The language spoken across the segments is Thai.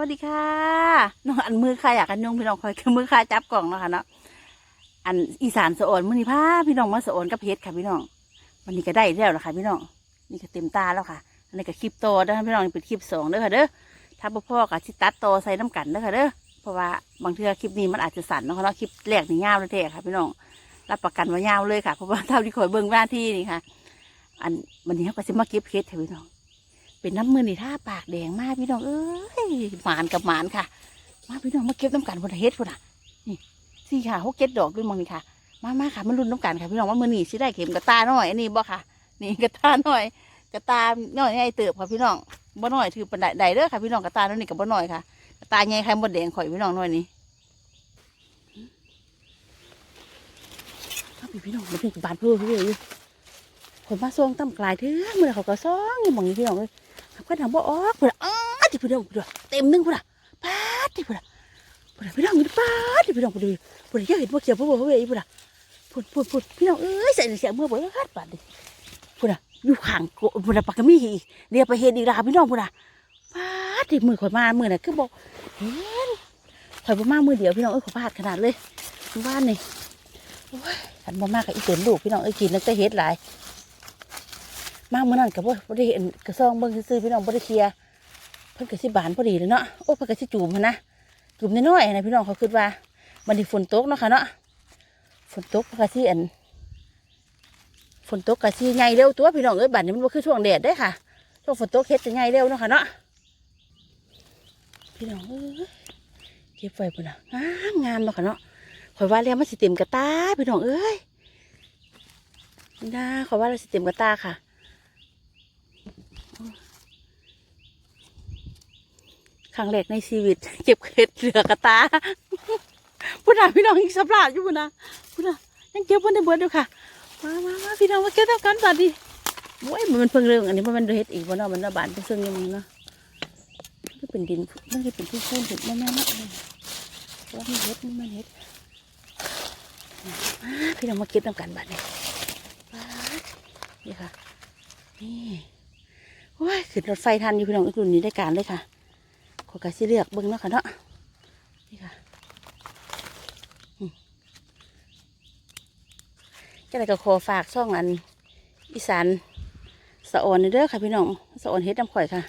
วัสดีค่ะน้องอันมือค่ะอยากกันยงพี่น้องคอยคือมือค่ะจับกล่องเนาะค่ะเนาะอันอีสานสะออนมือนี้พาพี่น้องมาสะออนกับเพชรค่ะพี่น้องวันนี้ก็ได้แล้วละคะพี่น้องนี่ก็เต็มตาแล้วค่ะอันนี้ก็คลิปโตเด้อพี่น้องเป็นคลิปสองเด้อค่ะเด้อถ้าบ่พ่อกับชิตัดโตใส่น้ำกันเด้อค่ะเด้อเพราะว่าบางเทื่อคลิปนี้มันอาจจะสั่นเนาะค่ะเนาะคลิปแรกนี่ยาวเลยเท่ค่ะพี่น้องรับประกันว่ายาวเลยค่ะเพราะว่าเท่าที่คอยเบิ่งหน้าที่นี่ค่ะ อันวันนี้เขาก็จะมาเก็บเพชรค่ะพี่น้อง เป็นน้ำมือนี่ท่าปากแดงมากพี่น้องเอ้ยหมานกับหมานค่ะ มาพี่น้องมาเก็บน้ำกันบนเฮ็ดพุ่นอะนี่สี่ค่ะหกเก็ดดอกด้วยมองนี่ค่ะ มามาค่ะมาลุ้นน้ำกันค่ะพี่น้องว่ามือนี่สิได้เข็มกระตาหน่อยอันนี้บ่ค่ะ นี่กระตาหน่อย กระตาหน่อยไอ้เติบค่ะพี่น้องบ่หน่อยถือเป็นใดเด้อค่ะพี่น้องกระตาหน่อยนี่กับบ่หน่อยค่ะกระตาใหญ่ไข่มดแดงข่อยพี่น้องหน่อยนี่เอาพี่พี่น้องมาถึงบานเพื่อพี่เลยคนมาส่งตั้มกลายเถื่อเมื่อเขาก็ซ่องอยู่หมองนี้พี่น้องเลย เขาก็ทำบ่ออกเพื่อนอ้าที่พี่น้องเพื่อนเต็มหนึงพื่อนป้าดที่พื่อนเพื่อนพี่น้องอยู่ป้าดที่พี่น้องพื่อนเพื่อนยังเห็นบ่เขียวบ่บ่เว้ยพื่อนพูดพูดพูดพี่น้องเอ้ยใส่เสียงเมื่อบ่ฮัดบาดดิเพื่อนอยู่ข้างโกพื่อนปากกะมีอีกเดี๋ยวไปเฮ็ดอีกลาพี่น้องพื่อนป้าดที่มือข่อยมามือน่ะคือบอกเห็นข่อยบ่มามือเดียวพี่น้องเอ้ยข่อยพลาดขนาดเลยบ้านนี่โอ้ยฉันบ่มากกับอีเต็มลูกพี่น้องเอ้ยกินแล้วจะเฮ็ดหลาย มาเมื่อนั้นกับว่าบ่ได้เห็นกระซองเบิ่งซื่อพี่น้องบ่ได้เคลียเพิ่นก็สิบานพอดีเลยเนาะโอ้เพิ่นก็สิจูมหั้นนะจูมน้อยๆนะพี่น้องเขาคิดว่ามันสิฝนตกเนาะค่ะเนาะฝนตกเพิ่นก็สิอันฝนตกก็สิใหญ่เร็วตัวพี่น้องเอ้ยบัดนี้มันบ่คือช่วงแดดเด้ค่ะช่วงฝนตกเฮ็ดจะใหญ่เร็วเนาะค่ะเนาะพี่น้องเอ้ยเก็บไว้พุ่นน่ะงามงามเนาะค่ะเนาะข่อยว่าแล้วมันสิเต็มกระตาพี่น้องเอ้ยนี่นะข่อยว่าเราสิเต็มกระตาค่ะ ครั้งแรกในชีวิต เก็บเห็ดเหลือกระตาพูดนะพี่น้องอีกสับลาดอยู่พูดนะพูดนะยังเก็บวันในเบิดอยู่ค่ะมามามาพี่น้องมาเก็บทำกันสัตว์ดิโอ้ยมันเพิ่งเรื่องอันนี้มันเป็นเห็ดอีกวันเนาะมันระบาดเป็นเสื่องอยังไงเนาะมันก็เป็นดินมันก็เป็นที่ฟูนถึงแม่แม่เนาะว่ามันเห็ดมันเห็ดพี่น้องมาเก็บทำกันบัดนี้ป๊าดนี่ค่ะนี่โอ้ยขึ้นรถไฟทันอยู่พี่น้องอีกรุ่นนี้ได้การเลยค่ะ อยกะสิเลือกเบิ่งเนาะค่ะเนาะนี่ค่ะอืมจะได้ก็ขอฝากช่องอันอีสานสะออนอีเด้อค่ะพี่น้องสะออนเฮ็ดน้ำข่อยค่ะ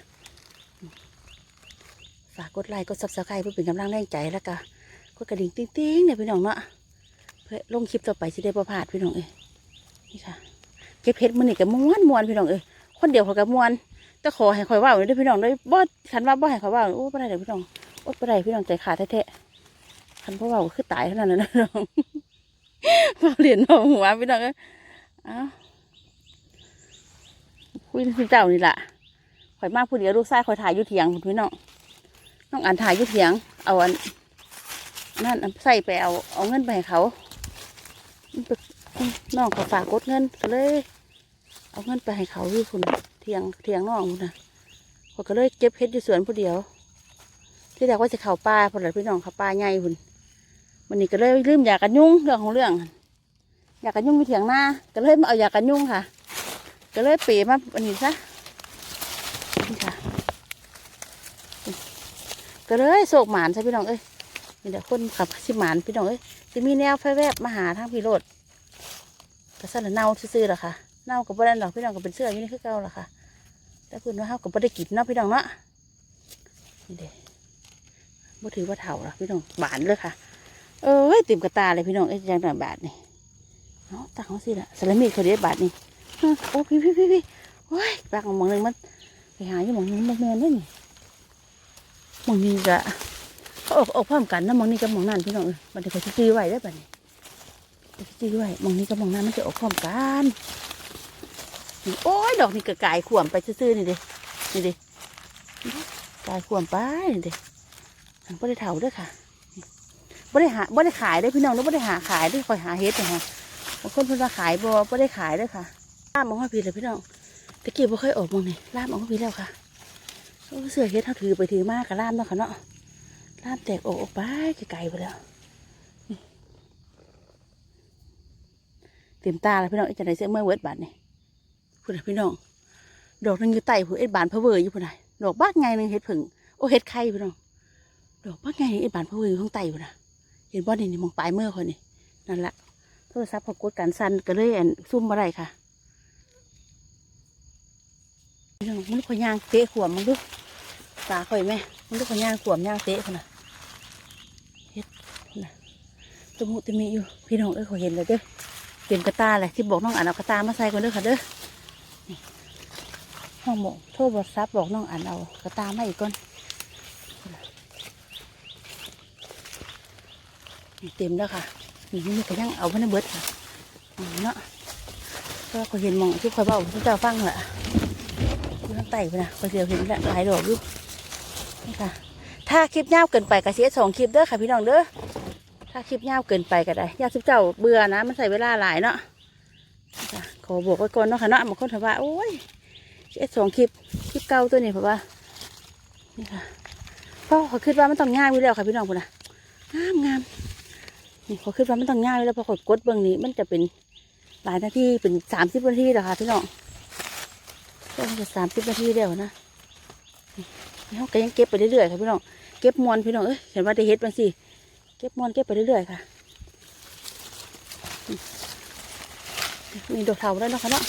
ฝากกดไลค์กดซับสไครต์เพื่อเป็นกำลังแรงใจแล้วก็กดกระดิ่งติ๊งๆเนี่ยพี่น้องเนาะเพื่อลงคลิปต่อไปสิได้ประพลาดพี่น้องเอ้ยนี่ค่ะ เก็บเห็ดมันนี่ก็ม้วนม้วนพี่น้องเอ้ยคนเดียวเขาก็ม้วน แต่ขอให้ข่อยว่าหน่อยเด้อพี่น้องได้บ่คันว่าบ่ให้ข่อยว่าโอ้บ่ได้เด้อพี่น้องโอ้บ่ได้พี่น้องใจขาดแท้ๆคันบ่เว้าคือตายขนานั้นนะน้องเว้าเหรียญเอาหัวพี่น้องเอ้อ้าคุยถึงเจ้านี่ล่ะข่อยมาผู้เดียวลูกชายข่อยถ่ายอยู่เถียงพี่น้องน้องอ่านถ่ายอยู่เถียง เอาอันนั่นใส่ไปเอาเอาเงินไปให้เขาน้องเขาฝากกดเงินก็เลย เอาเงินไปให้เขาอยู่คุณ เทียงเทียงน้องนะผมก็เลยเก็บเพชรอยู่สวนผู้เดียว ที่แรกว่าจะเข่าป่าพอหลังพี่น้องเข่าป่าใหญ่พุ่นวันนี้ก็เลยลืมอยากกันยุ่งเรื่องของเรื่อง อยากกันยุ่งอยู่เถียงหน้าก็เลยมาเอาอยากกันยุ่งค่ะ ก็เลยเปมาวันนี้ซะนี่ค่ะก็เลยโศกหมานใช่พี่น้องเอ้ยมีแต่คนขับสิหมานพี่น้องเอ้ยจะมีแนวไฟแวบมาหาทางพี่โรดกระสันเน่าซื่อๆหรอค่ะเน่ากับบ่ได้ดอกพี่น้องก็เป็นเสื้ออยู่นี่คือเก่าล่ะค่ะ แต่คุณว่าเฮาก็บ่ได้กินเนาะพี่น้องเนาะนี่เด้บ่ถือว่าเฒ่าหรอพี่น้องบานเลยค่ะ เอ้ยเต็มกระตาเลยพี่น้องเอ้ยจังหน่อยบาทนี่เนาะตักเขาสิละสลัมมีเขาเดียบาทนี่โอ้พี่พี่พี่พี่โอ้ยปากของมองหนึงมันไปหาอยู่มองนึงบ่แม่นเด้นี่มองนี้ก็เขาออกออกพร้อมกันนะมองนี้กับมองนั้นพี่น้องเอ้ยมันจะเขาสิจื้อไว้ได้อบัดนี้เขาสิจื้อไว้มองนี้กับมองนั้นมันจะออกพร้อมกัน โอ้ยดอกนี่ก็กายขวมไปซื่อๆนี่เด้นี่เด้กายขวมไปนี่เด้ทางบ่ได้เถาด้วยค่ะบ่ได้หาบ่ได้ขายได้พี่น้องเด้อบ่ได้หาขายได้คอยหาเฮ็ดนะฮะบางคนเพิ่นว่าขายบ่บ่ได้ขายด้อค่ะล่ามออกมาพี่เลยพี่น้องตะกี้บ่เคยออกมองนี่ล่ามออกมาพี่แล้วค่ะเสื้อเฮ็ดเฮาถือไปถือมากกับล่ามเนาะค่ะเนาะล่ามแตกออกออกไปไกลๆไปแล้วเต็มตาแล้วพี่น้องอ้จังไดเสื้อเมื่อเวิร์ดบาดนี่ พุ่นนะพี่น้อง ดอกนึงอยู่ใต้ผู้เอ็ดบานพอเวอร์อยู่พุ่นน่ะดอกบ้ากไงหนึงเห็ดผึ่งโอ้เห็ดไข่พี่น้อง ดอกว่านไงไอ้บานพะเวอยู่ข้างใต้อยู่นะเห็นบ่นี่นี่มองปลายมือคนนี่นั่นละโทรศัพท์พอกดการสั่นก็เลยอันซุ่มมาได้ค่ะพี่น้องมันข่อยย่างเตะขวมมึงดูตาข่อยไหมมันดูข่อยย่างขวมย่างเตะคนน่ะเฮ็ดพุ่นน่ะตะมุตะมีอยู่พี่น้องเอ้ยข่อยเห็นเลยเด้อเตรียมกระตาเลยที่บอกน้องอันเอากระตามาใส่ก่อนเด้อค่ะเด้อ นี่ห้องหมกโทรบทซับบอกน้องอันเอากระตามาอีกก่อนเต็มแล้วค่ะนี่นี่ก็ยังเอาไว้ในเบิดค่ะเนาะเพราะว่าเขาเห็นมองที่คอยเบาที่เจ้าฟังแหละอยู่ข้างใต้ไปนะคอยเดียวเห็นล้วหลายดอกอยู่นี่ค่ะ ถ้าคลิปยาวเกินไปก็เสียสองคลิปเด้อค่ะพี่น้องเด้อถ้าคลิปยาวเกินไปก็ได้ยาสิบเจ้าเบื่อนะมันใส่เวลาหลายเนาะ ขอบอกไว้ก่อนเนาะค่ะเนาะบางคนถามว่าโอ้ยเสียสองคลิปคลิปเก่าตัวนี้เพราะว่านี่ค่ะเพราะเขาคิดว่ามันต้องง่ายอยู่แล้วค่ะพี่น้องพุ่นะงามงามนี่เขาคิดว่ามันต้องง่ายแล้วพอขดกดเบื้องนี้ มันจะเป็นหลายนาทีเป็นสามสิบนาทีแล้วค่ะพี่น้องก็จะสามสิบนาทีแล้วนะนี่เขาก็ยังเก็บไปเรื่อยๆค่ะพี่น้องเก็บมวนพี่น้องเอ้ยเห็นว่าได้เฮ็ดบางสิเก็บมวนเก็บไปเรื่อยๆค่ะ มีดอกเทาแล้วเนะคะเนาะ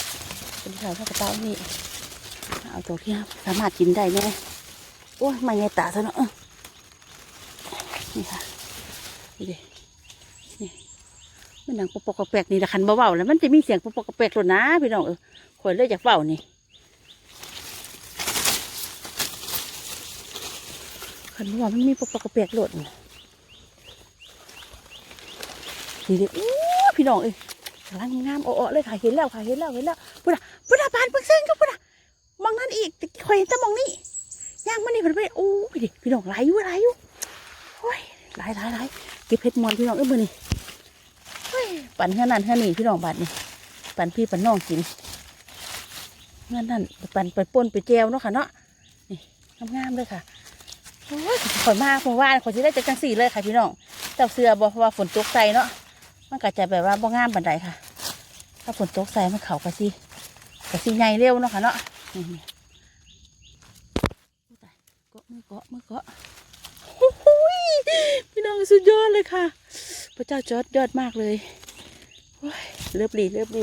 เป็นดอกเทาเท่ากระเป๋านี่เอาตัวที่สามารถกินได้แน่โอ้ยม่ไงตาซะเนาะนี่ค่ะนี่ดิมันดังปกปกแปลกนี่ละคันเบาๆแล้วมันจะมีเสียงปกปกแปลกหลดนะพี่น้องเออข่อยเลยจากเฝ้านี่คันเบามันมีปกปกแปลกหลดนี่ดีเด็อู้พี่น้องเอ้ย กำลังงามอ้อเลยค่ะเห็นแล้วค่ะเห็นแล้วเห็นแล้วพุทธะพุทธะบานเพิ่งเส้นก็พุทธะมองนั่นอีกแต่ข่อยเห็นแต่มองนี่ย่างมันนี่เพิ่นไปโอ้ยดิพี่น้องไหลอยู่ไหลอยู่โอ้ยไหลไหลไหลเก็บเพชรมอนพี่น้องเอ้ยมือนี่ปั่นเท่านั้นเท่านี้พี่น้องบัดนี่ปั่นพี่ปั่นน้องกินเงื่อนนั่นปั่นไปป่นไปแจวเนาะค่ะเนาะนี่งามๆเลยค่ะโอ้ยขอยมาผมว่าขอยจะได้จัดจังสี่เลยค่ะพี่น้องเจ้าเสือบอกว่าฝนตกใส่เนาะ มันก็จะแบบว่าบ่งามบันไดค่ะ ถ้าฝนตกใส่มันเขากระซีกระซีใหญ่เร็วเนาะค่ะเนาะนี่นี่โอ้ตายเกาะมือเกาะมือเกาะโอ้โหพี่น้องสุดยอดเลยค่ะ พระเจ้าจอดยอดมากเลยเลือบดีเลือบดี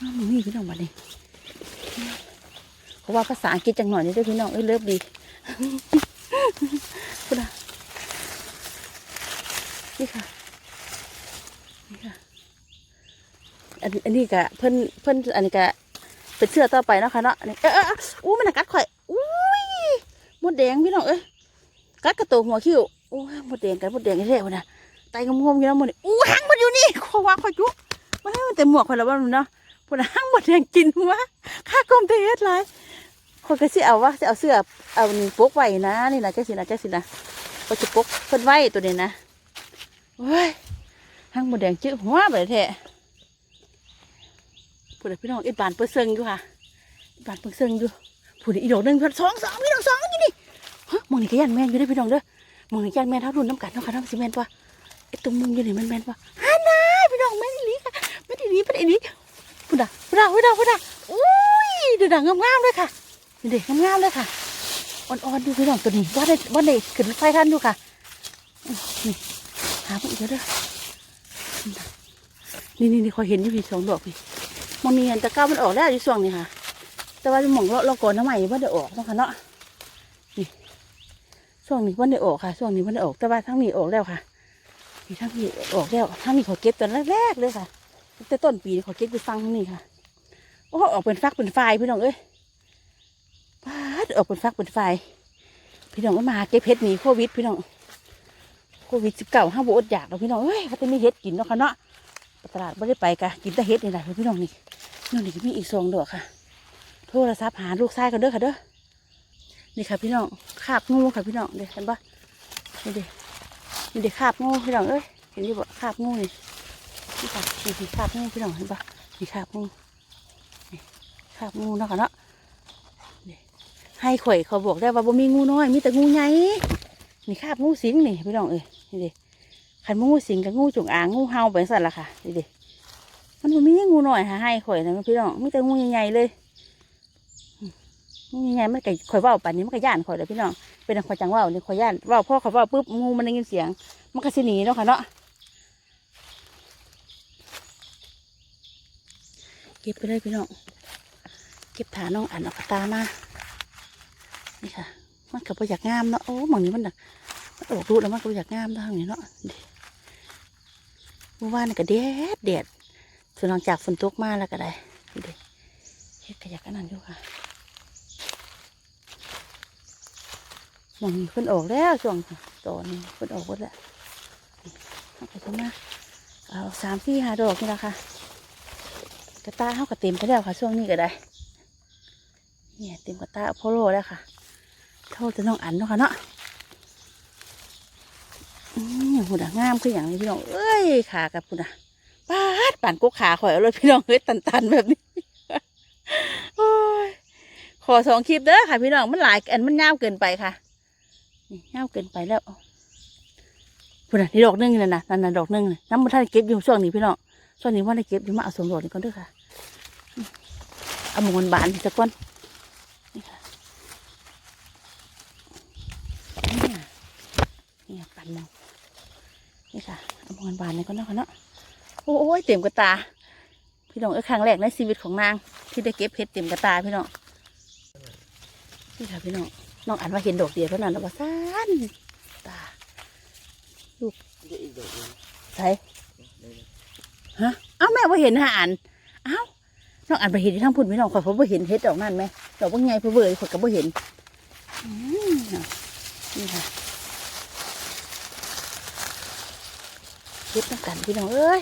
น้องนี่พี่น้องมาดิเขาว่าภาษาอังกฤษจังหน่อยนี่ด้วยพี่น้องเอ้ยเลือบดีพูดนะ นี่ค่ะ นี่ค่ะ อันอันนี้กะเพิ่นเพิ่นอันนี้กะเป็นเสื้อต่อไปเนาะค่ะเนาะอันนี้เออเอออู้มันกัดข่อยอุ้ยมดแดงพี่น้องเอ้ยกัดกระโตกหัวคิ้วโอ้ยมดแดงกันมดแดงแท้ๆนะไตงงมๆอยู่แล้วมดนี่อู้หางมันอยู่นี่ขว่าขอจุมาให้มันเต็มหมวกคนละว่ามันเนาะพวกนั้นหางหมดแดงกินวะข้ากลมเทเฮ็ดไรคนก็สิเอาวะสิเอาเสื้อเอานี่ปกไว้นะนี่นะเจ้าสินะเจ้าสินะก็จะปกเพิ่นไว้ตัวนี้นะ โอ้ยหางหมดแดงจื้อหัวไปแท้พูดพี่น้องอีบานเปิ้เซิงอยู่ค่ะอีบานเปิ้เซิงอยู่พูดอีดอกหนึ่งเพิ่นสองสองพี่น้องสองอยู่นี่ฮะมองนี่ก็ยันแม่นอยู่เด้พี่น้องเด้อมองนี่ยันแม่นเท่ารุ่นน้ำกันเนาะค่ะน้ำซีเมนต์ปะไอ้ตรงมุมอยู่นี่มันแม่นปะฮันนาพี่น้องแม่นอีหลีค่ะแม่นอีหลีแม่นอีหลีพุดาพุดาพุดาพุดอุ้ยเดือดงามๆเลยค่ะเด็กงามๆเลยค่ะอ่อนๆดูพี่น้องตัวนี้ว่าได้ว่าได้ขึ้นไฟทันอยู่ค่ะนี่ หาพวกเยอะเด้อนี่นี่นี่คอยเห็นอยู่พี่สองดอกพี่มองนี่เห็นตะก้ามันออกแล้วอยู่ช่วงนี้ค่ะ แต่ว่าหมองเราเราก่อนน้ำใหม่ว่าได้ออกเนาะค่ะเนาะนี่ช่วงนี้ว่าได้ออกค่ะช่วงนี้ว่าได้ออกแต่ว่าทั้งนี้ออกแล้วค่ะมีทั้งนี้ออกแล้วทั้งนี้ขอเก็บตอนแรกๆเลยค่ะแต่ต้นปีขอเก็บไปฟังทั้งนี้ค่ะโอ้ออกเป็นฟักเป็นไฟพี่น้องเอ้ยปาดออกเป็นฟักเป็นไฟพี่น้องก็มาเก็บเห็ดหนีโควิดพี่น้อง โควิดสิบเก้าห้าบอดอยากเราพี่น้องเอ้ยเขาจะมีเห็ดกินเนาะค่ะเนาะตลาดไม่ได้ไปกะกินแต่เห็ดนี่แหละพี่น้องนี่นี่นี่มีอีกสองดอกค่ะ โทรศัพท์หาลูกชายกันเด้อค่ะเด้อนี่ค่ะพี่น้องคาบงูค่ะพี่น้องเดี๋ยวเห็นปะนี่เดี๋ยวนี่เด็กคาบงูพี่น้องเอ้ยเห็นดิบ่คาบงูนี่นี่ค่ะนี่คาบงูพี่น้องเห็นปะนี่คาบงูนี่คาบงูเนาะค่ะเนาะนี่ให้ข่อยเขาบอกได้ว่าบ่มีงูน้อยมีแต่งูใหญ่นี่คาบงูสิงนี่พี่น้องเอ้ย นี่เด็ขันงูสิงกับงูจงอางงูเห่าไปสั่นละค่ะนี่ด็มันมีงูน้อยหาให้ข่อยนะพี่น้องมีแต่งูใหญ่ๆเลยนี่ไงมันก็ข่อยว่าป่านนี้มันก็ย่านข่อยเลยพี่น้องเป็นอันข่อยจังว่านี่ข่อยย่านว่าพ่อข่อยว่าปุ๊บงูมันได้ยินเสียง มันก็สิหนีเนาะค่ะเนาะเก็บไปเลยพี่น้องเก็บฐานน้องอันเอกตามานี่ค่ะ มันก็บ่อยากงามเนาะโอ้หมองนี้มันน่ะมันอ อกรูดแล้วมันก็อยากงามทางนี้เนาะเมื่อวานี่ก็แดดแดดส่วนหลังจากฝนตกมาแล้วก็ได้ดูดิเฮ็ดก็อยากอันนั้นอยู่ค่ะมองนี้นออกแล้วช่วงตอนนี้เพิ่นออกหมดแล้วเอาไปถึงมาเอาสามสี่ห้าดอกนี่และค่ะกระตาเขาก็เต็มไปแล้วค่ะ ช่วงนี้ก็ได้เนี่ยเต็มกระตาโพโลแล้วค่ะ เท่าจะน้องอันเนาะค่ะเนาะ อืมหุ่นอะงามคืออย่างนี้พี่น้องเอ้ยขากับหุ่นอะปาดป่านกุกขาข่อยเอาเลยพี่น้องเฮ้ยตันๆแบบนี้โอ้ยขอสองคลิปเด้อค่ะพี่น้องมันหลายอันมันยาวเกินไปค่ะนี่เงาเกินไปแล้วพูดน่ะนี่ดอกหนึงนั่นะนั่นน่ะดอกหนึงน่ะน้ำมันท่านเก็บอยู่ช่วงนี้พี่น้องช่วงนี้ว่าได้เก็บอยู่มาเอาสมดอกนี่ก่อนด้วยค่ะเอาหมอนบานสักวันนี่ค่ะเนี่ยเนี่นมอง นี่ค่ะเอามอนบานนี่ก่อนเนาะค่ะเนาะโอ้ยเต็มกระตา พี่น้องเออครั้งแรกในชีวิตของนาง ที่ได้เก็บเพชรเต็มกระตาพี่น้องนี่ค่ะพี่น้องน้องอ่านว่าเห็นดอกเดียวเท่านั้นแล้วว่าซ่านตาเดี๋ยวอีกใช่ฮะเอ้าแม่ว่าเห็นหาอ่านเอ้าน้องอ่านไปเห็นที่ทั้งพุ่นพี่น้องขอยเพราะว่าเห็นเฮ็ดดอกนั่นไหมดอกว่าไงเพื่อเบื่อขอยก็บ่เห็นนี่ค่ะ เฮ็ดน้ำกันพี่น้องเอ้ย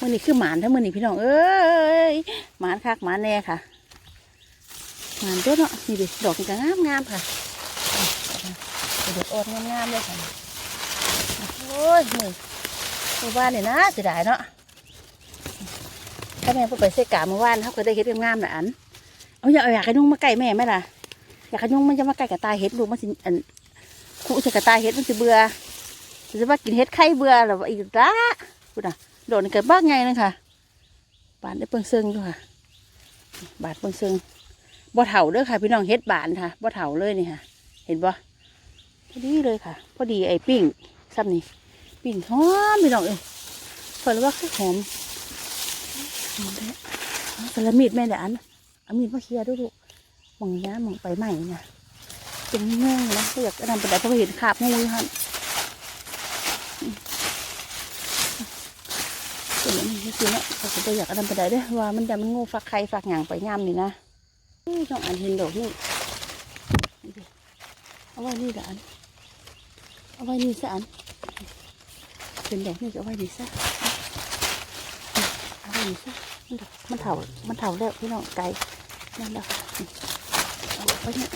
มื่อนี้คือหมานทั้งมื่อนี้พี่น้องเอ้ยหมานคักหมานแน่ค่ะหมานเด้อเนาะนี่ดิดอกนี่งามงามๆค่ะด็ดอดงามๆเลยค่ะโอ้ยมือมือบ้านเนี่ยนะเสียดายเนาะถ้าแม่ไปใส่กาเมื่อวานเขาก็ได้เห็ดงามๆน่ะอันเอาอยากอยากให้นุ่งมาใกล้แม่ไหมล่ะอยากให้นุ่งมันจะมาใกล้กับตายเห็ดลูกมันสิอันคู่ใส่กับตายเห็ดมันสิเบื่อ จะว่ากินเห็ดไข่เบื่อหรือว่าอีกละพูดน่ะโดดเกิดบ้าไงนึงค่ะบานได้เปิงซึ่งด้วยค่ะ บานเปิงเซึ่งบ่เถาเด้อค่ะ พี่น้องเห็ดบานค่ะบ่เถาเลยนี่ค่ะ เห็นบ่พอดีเลยค่ะ พอดีไอ้ปิ้งซ้ำนี่ปิ้งหอมพี่น้องเอ้ยเปิดแล้วว่าคือหอมหอมแท้เอาสลมีดแม่เดี๋ยอันเอามีดมาเคลียร์ด้วยลูกมองนี้มองไปใหม่เนี่ยเป็นเงื่อนนะก็อยากจะนำไปได้เพราะว่าเห็นขาบงูอยู่ฮันอืม เป็นอันนี้คือเนาะเขากอยากจะนำไปได้ด้วยว่ามันจะมันงูฟักไข่ฟักหยางไปย่ำนี่นะอื้อต้องอ่านเห็นดอกนี่เอาไว้นี่ละอันเอาไว้นี่ซะอันเป็นดอกนี่ก็เอาไว้นี่ซะเอาไว้นี่ซะมันมันเถามันเถาแล้วพี่น้องไก่นั่นแหละค่ะเอาไว้นี่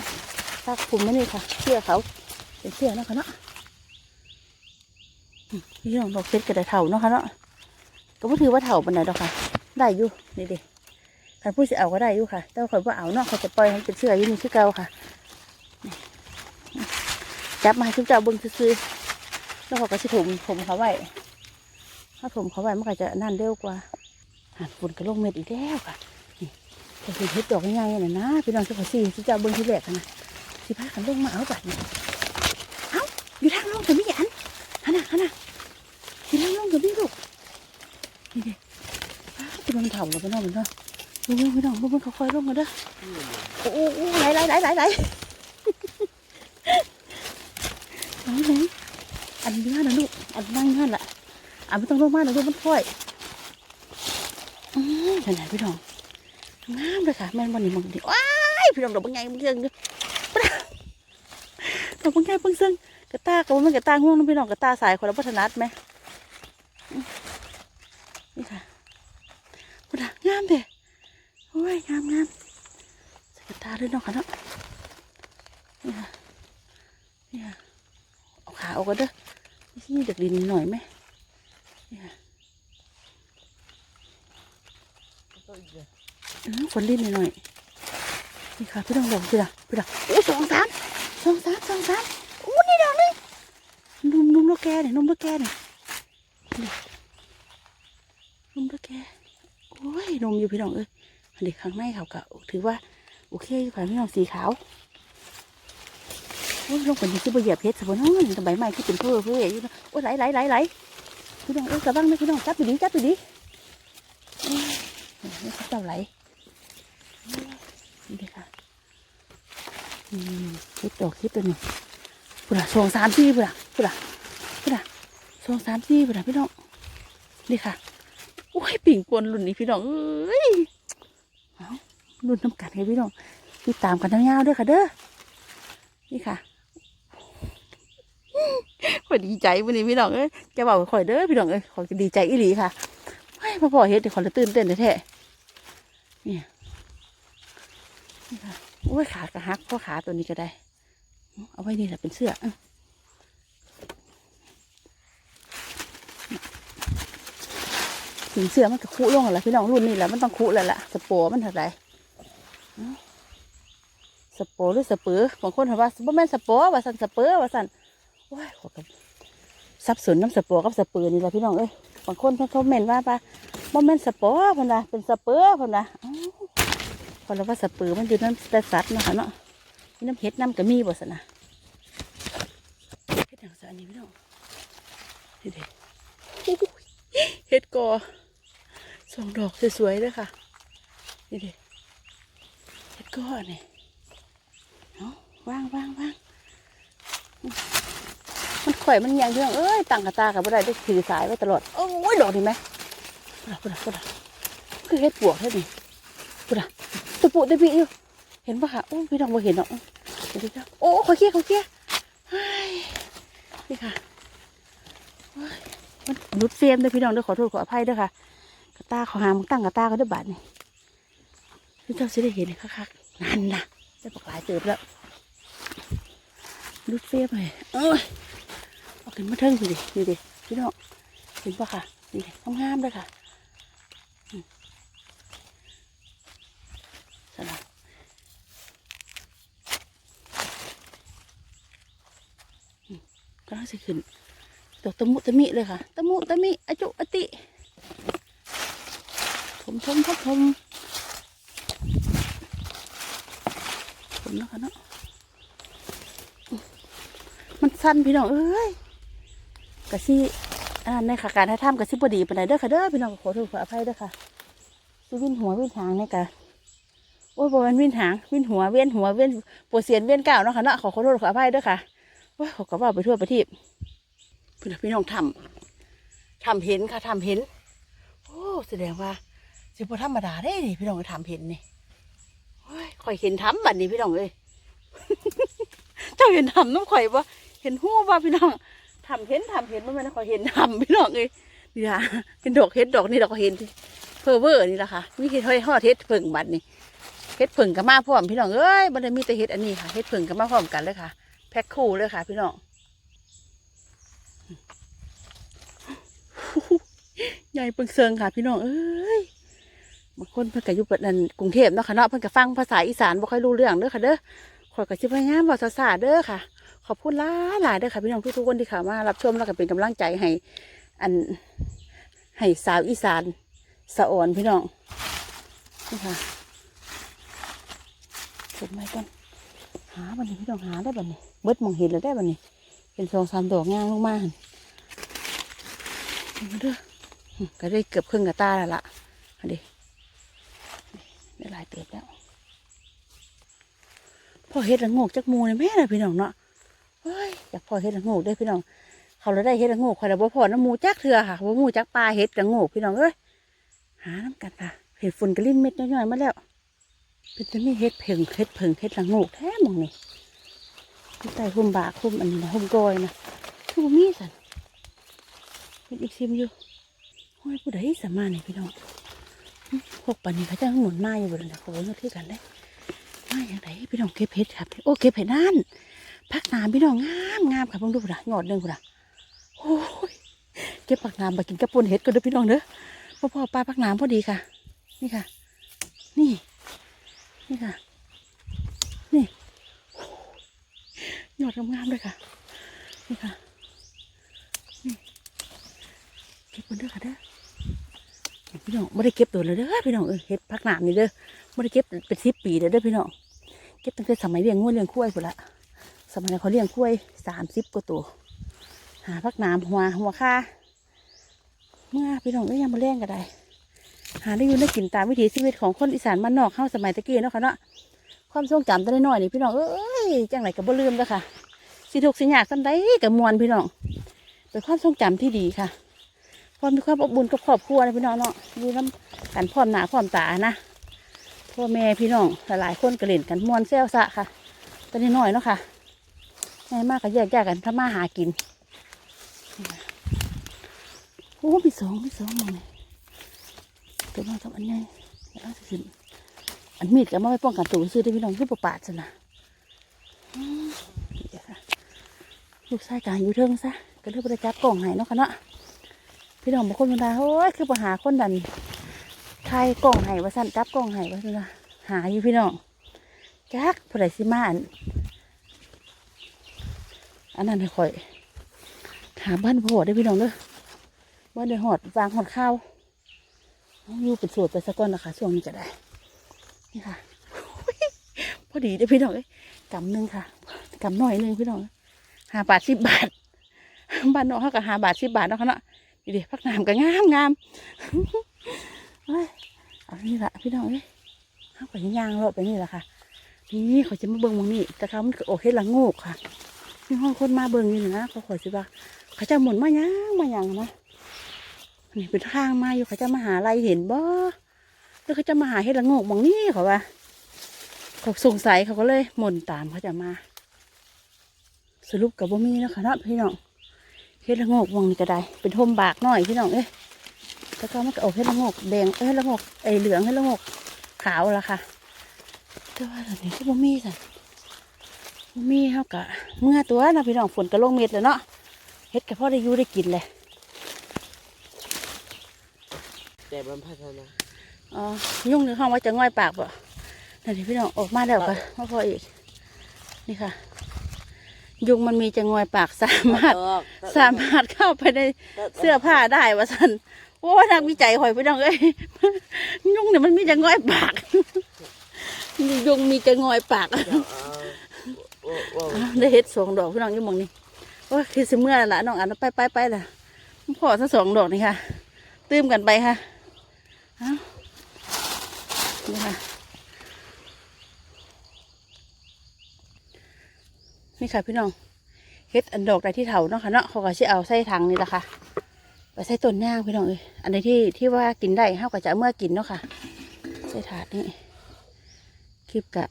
ซักผมไม่นี่ค่ะเชื่อเขาเป็นเชื่อเนาะค่ะเนาะพี่น้องดอกเซ็ตก็ได้เถาเนาะค่ะเนาะ ก็ไม่ถือว่าเถาปานไหนดอกค่ะ ได้อยู่นี่ดิใครพูดสิเอาก็ได้อยู่ค่ะ แต่ว่าข่อยว่าเอาเนาะเขาจะปล่อยให้เป็นเชื่ออยู่นี่คือเก่าค่ะจับมาให้ทุกเจ้าเบิ้งซื้อๆแล้วเขาก็สิถมผมเขาไว้ถ้าถมเขาไว้มันก็จะนั่นเร็วกว่าหันฝุ่นกระโลกเม็ดอีกแล้วค่ะนี่จะเห็นเห็ดดอกง่ายๆน่ะนะพี่น้องเจ้าขอสี่ทุกเจ้าเบิ้งที่แรกนะสิพากันลงมาเอาบัตรนี่เอ้าอยู่ทางลงกับพี่อันฮันน่ะฮันน่ะอยู่ทางลงกับพี่ลูกนี่เด็ จะมันเถ่าแล้วพี่น้องมันเนาะลงๆพี่น้องลงมันค่อยๆลงมาเด้อโอ้โหไหลไหลไหลไหลไหลไหนไหนอันนี้นะลูกอันนั่งนั่นแหละอันไม่ต้องลงมากนะลูกมันค่อยอืมไหนๆพี่น้องงามเลยค่ะแม่นวันนี้มึงดิว้ายพี่น้องดอกบางไงมึงเชิงดิดอกบางไงมึงเชิงกระตากระมันกระตาง่วงนะพี่น้องกระตาสายคนละพัฒนัดไหมนี่ค่ะพุดะงามเด้โอ้ยงามงามใส่กระตาด้วยเน้องค่ะเนาะนี่ค่ะนี่ค่ะเอาขาออกก็เด้อนี่เด็กดินหน่อยไหมนี่ค่ะอืมฝนลิ้นหน่อยนี่ค่ะพี่ต้องลงพี่ละพี่ละโอ้สองสามสองสามสองสามโอ้นี่ดอกนี่นุ่มนุ่มลูกแกเนี่ยนุ่มลูกแกเนี่ยนี่นุ่มลูกแกโอ้ยนุ่มอยู่พี่น้องเอ้ยเด็กข้างในเขาก็ถือว่า โอเคอยู่ค่ะพี่น้องสีขาวโอ้ยลงไปนี่คือบ่เหยียบเพชรสมบูรณ์ทำไมไม่ที่เป็นเพื่อเพื่ออยู่นะโอ้ยไหลไหลไหลไหลพี่น้องเอ้ยกระบังนะพี่น้องจับไปดีจับไปดีนี่เขาเจ้าไหลนี่เลยค่ะอืมคลิปดอกคลิปตัวนี้ปุ่นละสองสามสี่ปุ่นละปุ่นละปุ่นละสองสามสี่ปุ่นละพี่น้องนี่ค่ะโอ้ยปิ่งปนรุ่นนี้พี่น้องเอ้ยเอา รุ่นน้ำกัดให้พี่น้องติดตามกันยาวๆเด้อค่ะเด้อนี่ค่ะข่อยดีใจวันนี้พี่น้องเอ้ยจะบอกข่อยเด้อพี่น้องเอ้ยข่อยก็ดีใจอีหลีค่ะเฮ้ยมาพอเฮ็ดเดี๋ยวข่อยละตื่นเต้นแท้ๆเนี่ยนี่ค่ะโอ้ยขากระหักเพราะขาตัวนี้ก็ได้ เอาไว้นี่แหละเป็นเสื้อถึงเสื้อมันก็คุลงแล้วพี่น้องรุ่นนี้แหละมันต้องคุแล้วล่ะสโปร์มันเท่าไหร่ สปร์หรือสเปือบางคนถามว่าบ่แม่นสปร์ว่าสันสเปอร์ว่าสันโอ้ยขอกับสับสนน้ำสปร์กับสเปือนี่แหละพี่น้องเอ้ยบางคนเพิ่นเขาเมนว่าปะบ่แม่นสปร์เพิ่นว่าเป็นสเปอร์เพิ่นว่าเอ้าว่าสเปือมันอยู่น้ำแต่สัตว์นะคะเนาะน้ำเห็ดน้ำกระมีบ่สนะเฮ็ดอย่างสันนี้พี่น้องเด็เฮ็ดกอสองดอกสวยๆเลยค่ะนี่เด็เฮ็ด กอนี่เอาว่างว่างว่างมันข่อยมันยังเรื่องเอ้ยตั้งกระตากับบ่ได้ได้ถือสายไว้ตลอดโอ้ยดอกนี่ไหมพุดะพุดะพุดะคือเฮ็ดปวกเท่านี้พุดะตะปุตะปิอยู่เห็นปะคะโอ้พี่น้องบ่เห็นเนาะเดี๋ยวโอ้เขาเคี้ยเขาเคี้ยนี่ค่ะมันหลุดเฟรมด้วยพี่น้องด้วยขอโทษขออภัยด้วยค่ะกระตาเขาหามตั้งกระตาก็ด้วยบาทนี่พี่เจ้าสิได้เห็นเลยคักๆ นั่นนะได้ปาหลายเติบแล้วหลุดเฟรมเลยเอ้ยเอาขึ้นมาเทิงสิดินี่ดิพี่น้องเห็นปะค่ะนี่ดิงามเลยค่ะสลับก็น่าจะขึ้นดอกตะมุตะมิเลยค่ะตะมุตะมิอจุอติชมชมทับชมชม แล้วค่ะเนาะมันสั้นพี่น้องเอ้ยกะซี่ในขาการให้ทำกะซี่บดีปานเด้อค่ะเด้อพี่น้องขอโทษขออภัยเด้อค่ะวิ่นหัววิ่นหางเนี่ยกะโอ้ยบอมันวิ่นหางวิ่นหัวเวียนหัวเวียนปวดเสียนเวียนเก้าเนาะค่ะเนาะขอขอโทษขออภัยเด้อค่ะว่าเขาก็ว่าไปทั่วประเทศพื่อนพี่น้องทำทำเห็นค่ะทำเห็นโอ้แสดงว่าสิบธรรมดาได้นี่พี่น้องทำเห็นนี่ย ข่อยเห็นทำบัดนี้พี่น้องเอ้ยเจ้าเห็นทำน้ำข่อยว่าเห็นหู้ว่าพี่น้องทำเห็นทำเห็นมันไม่นข่อยเห็นทำพี่น้องเอ้ยนี่ละเป็นดอกเห็ดดอกนี่เราก็เห็นที่เพอเวอร์นี่แหละค่ะมีเห็ดห้อยห่อเห็ดเพิ่งบัดนี่เห็ดเพิ่งกับมาพร้อมพี่น้องเอ้ยมันได้มีแต่เห็ดอันนี้ค่ะเห็ดเพิ่งกับมาพร้อมกันเลยค่ะ แพ็คคู่เลยค่ะ พี่น้องใหญ่เปิงเซิงค่ะ พี่น้องเอ้ย บางคนเพิ่นก็อยู่ปันกรุงเทพเนาะค่ะเนาะเพิ่นก็ฟังภาษาอีสานบ่ค่อยรู้เรื่องเด้อค่ะเด้อขอยก็สิพยายามเว้าภาษาเด้อค่ะ ขอบคุณหลายหลายเด้อค่ะพี่น้องทุกๆคนที่เข้ามารับชมแล้วก็เป็นกำลังใจให้อันให้สาวอีสานสะอ่อนพี่น้องนี่ค่ะชมไว้ก่อนหาบันนี้พี่ต้องหาได้บันนี้เบิดมองเห็นแล้วได้บันนี้ เป็นสองสามดอกงางลงมาหั่นเด้อก็ได้เกือบครึ่งกระตาแล้วล่ะอันนี้ ได้หลายเติบแล้วพ่อเฮ็ดละงกจักมูเลยแม่นะพี่น้องเนาะเฮ้ยอยากพ่อเฮ็ดละงกได้พี่น้อง เขาเลยได้เฮ็ดละงกคอยละบ่พอน้ำมูจักเถื่อค่ะบ่มูจักปลาเฮ็ดละงกพี่น้องเอ้ยหาน้ำกันค่ะเห็ดฝุ่นกระลิ่นเม็ดน้อยๆมาแล้วเป็นจะมีเฮ็ดเพิงเฮ็ดเพิงเฮ็ดละงกแท้หมองนี่ที่ใต้หุ่มบาคุ้มอันนี้นะหุ่มกอยนะคือบ่มีสันเป็นอีกซิมอยู่ห้อยผู้ใดสามารถนี่พี่น้อง พวกปันนี้เขาจะหมุนมาอยู่บนนั้นเขงที่กันเลยมาอย่างไรพี่น้องเก็บเห็ดครับโอ้เก็บเห็ดนั่นพักน้ำพี่น้องงามงามค่ะเพิ่งดูพุ่นนะยอดหนึ่งพุ่นนะโอ้ยเก็บผักน้ำมากินกับปุนเห็ดก็เด้พี่น้องเด้อพ่อพ่อปลาพักน้ำพอดีค่ะ นี่ค่ะ นี่ นี่ค่ะ นี่หยอดงามๆเลยค่ะ นี่ค่ะนี่เก็บบนเด้อค่ะเด้อ พี่น้องไม่ได้เก็บตัวเลยเด้อพี่น้องเออเห็ดพักหนามนี่เด้อไม่ได้เก็บเป็นสิบปีเลยเด้อพี่น้องเก็บตั้งแต่สมัยเลี้ยงงูเลี้ยงคุ้ยพุ่นละสมัยนั้นเขาเลี้ยงคุ้ยสามสิบกว่าตัว หาพักหนามหัวหัวค่าเมื่อพี่น้องก็ยังมาเลี้ยงกันได้ หาได้อยู่ได้กินตามวิถีชีวิตของคนอีสานบ้านนอกเข้าสมัยตะกี้เนาะค่ะเนาะความทรงจำตอนน้อยนี่พี่น้องเอ้ยจังไรก็บ่ลืมแล้วค่ะสิทุกสิยากสันใดกับมวลพี่น้องเป็นความทรงจำที่ดีค่ะ ความมีความอบอุ่นกับครอบครัวนะพี่น้องเนาะอยู่น้ำกันพร้อมหน้าพร้อมตานะพ่อแม่พี่น้องหลายๆคนก็เล่นกันมวนแซวซะค่ะตอนนี้น้อยเนาะค่ะง่ายมากก็แยกแยกกันถ้ามาหากินโอ้มีสองมีสองมองเลยตัวน้อยกับอันใหญ่แล้วสิขึ้นอันมีดก็มาไว้ป้องกันตัวซื้อได้พี่น้องคือประปาดซะนะลูกชายกลางอยู่เทิงซะก็เลยบริจับกล่องให้เนาะค่ะเนาะ พี่น้องบางคนมาด่าโอ้ยคือปัญหาคนดันทายกล่องให้ว่าสั่นจับกล่องให้ว่าสันนะหาอยู่พี่น้องจักผู้ใดสิมาอันอันนั้นให้ข่อย หาบ้านพ่อได้พี่น้องเด้อบ้านเดือหอดวางหอดข้าวอยู่เป็นสูตรไปสักก้อนนะคะช่วงนี้ก็ได้ นี่ค่ะพอดีเด้พี่น้องเอ้ยกำหนึ่งค่ะกำหน่อยหนึ่งพี่น้องห้าบาทสิบบาทบ้านนอกเขาก็ห้าบาทสิบบาทเนาะค่ะเนาะ ดีเดีพักน้ำก็งามงามเฮ้ยเอานี่ละพี่น้องเอ้ยเขาก็ย่างเราไปนี่แหละค่ะ นี่เขาจะมาเบิ่งมองนี่แต่เขามันโอเคละโงกค่ะมีห้องคนมาเบิ่งอยู่นะเขาขอสิว่าเขาจะหมุนมาย่างมาย่างนะนี่เป็นทางมาอยู่เขาจะมาหาอะไรเห็นบ่แล้วเขาจะมาหาเห็ดละโงกมองนี่เขาว่าเขาสงสัยเขาก็เลยหม่นตามเขาจะมา สรุปกับบ่มีแล้วค่ะนะพี่น้อง เห็ดละโงกหมองนี่ก็ได้ เป็นทมบากหน่อยพี่น้องเอ้ยแล้วก็มันก็ออกเห็ดละโงกแดงเอ้ยเห็ดละโงกไอ้เหลืองเห็ดละโงกขาวละค่ะแต่ว่าตอนนี้ก็บ่มีสันบ่มีเท่ากับเมื่อตัวนะพี่น้องฝนก็ลงเม็ดแล้วเนาะเห็ดก็พอได้อยู่ได้กินเลยแต่มันพัฒนาอ๋อยุ่งในห้องว่าจะง่อยปากบ่นั่นดิพี่น้องออกมาแล้วค่ะมาพออีกนี่ค่ะ ยุงมันมีจะง่อยปากสามารถ สามารถเข้าไปในเสื้อผ้าได้วะสันโอ้นักวิจัยหอยพี่น้องเอ้ยยุงเนี่ยมันมีจะง่อยปากยุงมีจะง่อยปากอ้าวได้เห็ดสองดอกพี่น้องอยี่หมองนี่ว่าคือสิเมื่อละน้องอันไปไปไปละพอทั้งสองดอกนี่ค่ะตื้มกันไปค่ะเอ้านี่ค่ะ นี่ค่ะพี่น้องเฮ็ดอันดอกใดที่เถาเนาะค่ะเนาะเขาก็จะเอาใส่ถังนี่แหละค่ะไปใส่ต้นย่างพี่น้องเอ้ยอันใดที่ที่ว่ากินได้เขาก็จะเอาเมื่อกินเนาะค่ะใส่ถาดนี่คลิปกะ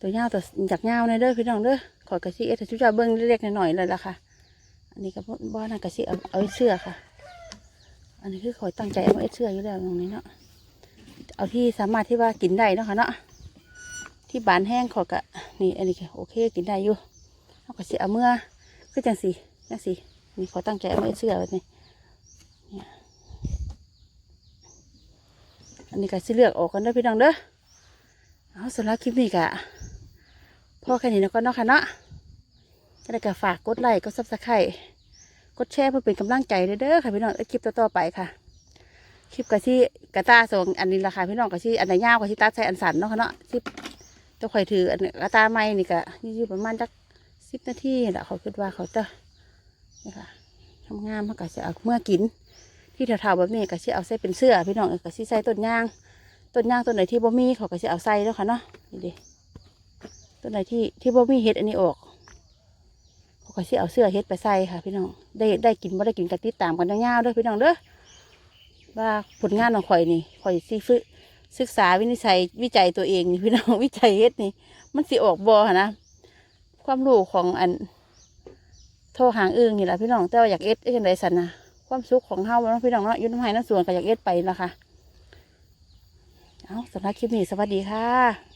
ตัวยาตัวจากยาในเด้อพี่น้องเด้อขอยกระซิเอสชุจ้าเบิ้งเล็กๆหน่อยๆเลยละค่ะ อันนี้ก็บ่น่ากระซิเอาเอาเสื้อค่ะ อันนี้คือขอยตั้งใจเอาเสื้ออยู่แล้วตรงนี้เนาะเอาที่สามารถที่ว่ากินได้เนาะค่ะเนาะ ที่บานแห้งขอกะนี่อันนี้โอเคกินได้อยู่เอากระซิเอาเมื่อคือจังสีจังสีนี่ขอตั้งใจเอาไว้เสื้อแบบนี้เนี่ยอันนี้ก็สิเลือกออกกันเด้อพี่น้องเด้อเอาสำหรับคลิปนี้กะพ่อแค่นี้นะก็เนาะค่ะเนาะก็ได้ก็ฝากกดไลค์กดซับสไครต์กดแชร์เพื่อเป็นกำลังใจเด้อค่ะพี่น้องคลิปต่อๆไปค่ะคลิปกะที่กะตาส่งอันนี้ละค่ะพี่น้องกะที่อันไหนยาวกะที่ตัดใส่อันสันเนาะค่ะเนาะค ตัวข่อยถืออันกะตาไม้นี่กะอยู่ประมาณจักสิบนาทีแหละเขาคิดว่าเขาจะนี่ค่ะทำงามเขากะจะเอาเมื่อกิน ที่แถวๆแบบนี้กะที่เอาใส่เป็นเสื้อพี่น้องกะใส่ต้นยางต้นยางต้นไหนที่บ่มีเขาก็จะเอาใส่แล้วค่ะเนาะนี่ดิต้นไหนที่ที่บ่มีเห็ดอันนี้ออกเขาก็จะเอาเสื้อเห็ดไปใส่ค่ะ พี่น้องได้ได้กินบ่ได้กินกันติดตามกันยาวๆด้อพี่น้องเด้อว่าผลงานของข่อยนี่ข่อยสิฝึก ศึกษาวินิจัยวิจัยตัวเองนี่พี่น้องวิจัยเฮ็ดนี่ มันสิออกบอ่นะความรู้ของอัน โทรหางอึ่งนี่แหละพี่น้องแต่ว่าอยากเอ็ดเอ็ดจังไดสันนะความสุขของเฮาเนาะพี่น้องเนาะยุ่น้ำไห้น้ำสวนก็อยากเอ็ดไปละค่ะเอาสำหรับคลิปนี้สวัสดีค่ะ